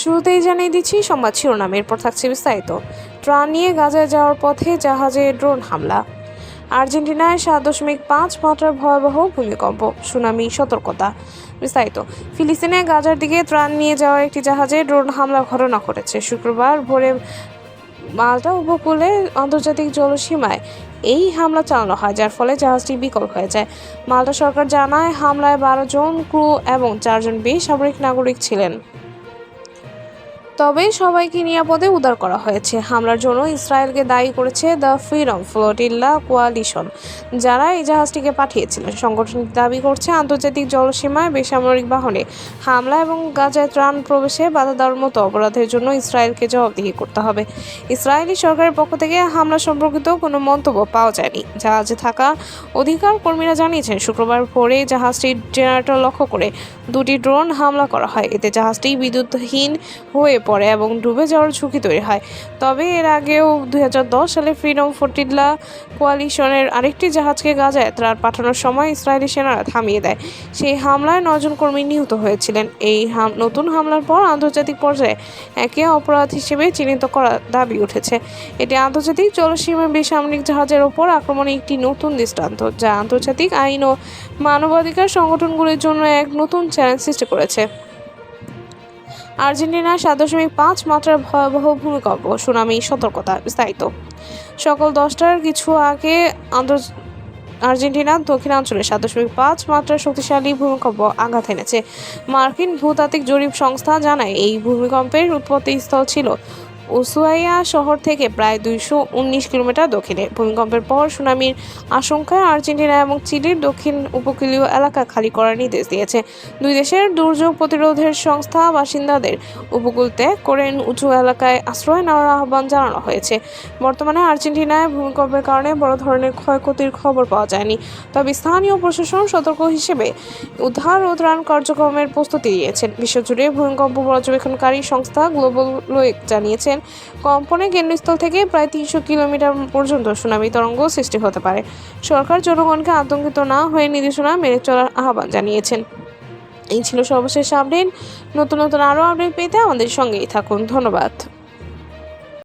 শুরুতেই জানিয়ে দিচ্ছি, সংবাদ শিরোনাম। এরপর থাকছে বিস্তারিত। ট্রান নিয়ে গাজায় যাওয়ার পথে জাহাজে ড্রোন হামলা। আর্জেন্টিনায় সাত দশমিক পাঁচ মাত্রার ভয়াবহ ভূমিকম্প, সুনামি, সতর্কতা। বিস্তারিত। ফিলিস্তিনে গাজার দিকে ত্রাণ নিয়ে যাওয়া একটি জাহাজে ড্রোন হামলা ঘটনা ঘটেছে। শুক্রবার ভোরে মাল্টা উপকূলে আন্তর্জাতিক জলসীমায় এই হামলা চালানো হয়, যার ফলে জাহাজটি বিকল হয়ে যায়। মাল্টা সরকার জানায়, হামলায় বারো জন ক্রু এবং চারজন বেসামরিক নাগরিক ছিলেন। তবে সবাইকে নিরাপদে উদ্ধার করা হয়েছে। হামলার জন্য ইসরায়েলকে দায়ী করেছে দ্য ফ্রিডম ফ্লোটিল্লা কোয়ালিশন, যারা এই জাহাজটিকে পাঠিয়েছিলেন। সংগঠনটি দাবি করছে, আন্তর্জাতিক জলসীমায় বেসামরিক বাহনে হামলা এবং গাজায় ত্রাণ প্রবেশে বাধা দেওয়ার মতো অপরাধের জন্য ইসরায়েলকে জবাবদিহি করতে হবে। ইসরায়েলি সরকারের পক্ষ থেকে হামলা সম্পর্কিত কোনো মন্তব্য পাওয়া যায়নি। জাহাজে থাকা অধিকার কর্মীরা জানিয়েছেন, শুক্রবার ভোরে জাহাজটির জেনারেটর লক্ষ্য করে দুটি ড্রোন হামলা করা হয়। এতে জাহাজটি বিদ্যুৎহীন হয়ে পড়ে এবং ডুবে যাওয়ার ঝুঁকি তৈরি হয়। তবে এর আগেও দু হাজার দশ সালে ফ্রিডম ফোর্টিল্লা কোয়ালিশনের আরেকটি জাহাজকে গাজায় ত্রাণ পাঠানোর সময় ইসরায়েলি সেনারা থামিয়ে দেয়। সেই হামলায় নজন কর্মী নিহত হয়েছিলেন। এই নতুন হামলার পর আন্তর্জাতিক পর্যায়ে একে অপরাধ হিসেবে চিহ্নিত করার দাবি উঠেছে। এটি আন্তর্জাতিক জলসীমা বেসামরিক জাহাজের ওপর আক্রমণে একটি নতুন দৃষ্টান্ত, যা আন্তর্জাতিক আইন ও মানবাধিকার সংগঠনগুলির জন্য এক নতুন চ্যালেঞ্জ সৃষ্টি করেছে। আর্জেন্টিনার সাত দশমিক পাঁচ মাত্রার ভয়াবহ ভূমিকম্প, সুনামি, সতর্কতা বিস্তারিত। সকাল দশটার কিছু আগে আন্তর আর্জেন্টিনার দক্ষিণাঞ্চলে সাত দশমিক পাঁচ মাত্রার শক্তিশালী ভূমিকম্প আঘাত এনেছে। মার্কিন ভূতাত্ত্বিক জরিপ সংস্থা জানায়, এই ভূমিকম্পের উৎপত্তি স্থল ছিল উসুয়াইয়া শহর থেকে প্রায় দুইশো উনিশ কিলোমিটার দক্ষিণে। ভূমিকম্পের পর সুনামির আশঙ্কায় আর্জেন্টিনা এবং চিলির দক্ষিণ উপকূলীয় এলাকা খালি করার নির্দেশ দিয়েছে। দুই দেশের দুর্যোগ প্রতিরোধের সংস্থা বাসিন্দাদের উপকূল ত্যাগ করে উঁচু এলাকায় আশ্রয় নেওয়ার আহ্বান জানানো হয়েছে। বর্তমানে আর্জেন্টিনায় ভূমিকম্পের কারণে বড় ধরনের ক্ষয়ক্ষতির খবর পাওয়া যায়নি। তবে স্থানীয় প্রশাসন সতর্ক হিসেবে উদ্ধার ও ত্রাণ কার্যক্রমের প্রস্তুতি নিয়েছেন বিশ্বজুড়ে ভূমিকম্প পর্যবেক্ষণকারী সংস্থা গ্লোবাল লোয়েক জানিয়েছেন কম্পনে কেন্দ্রস্থল থেকে প্রায় তিনশো কিলোমিটার পর্যন্ত সুনামি তরঙ্গ সৃষ্টি হতে পারে। সরকার জনগণকে আতঙ্কিত না হয়ে নির্দেশনা মেনে চলার আহ্বান জানিয়েছেন। এই ছিল সর্বশেষ আপডেট। নতুন নতুন আরও আপডেট পেতে আমাদের সঙ্গেই থাকুন। ধন্যবাদ।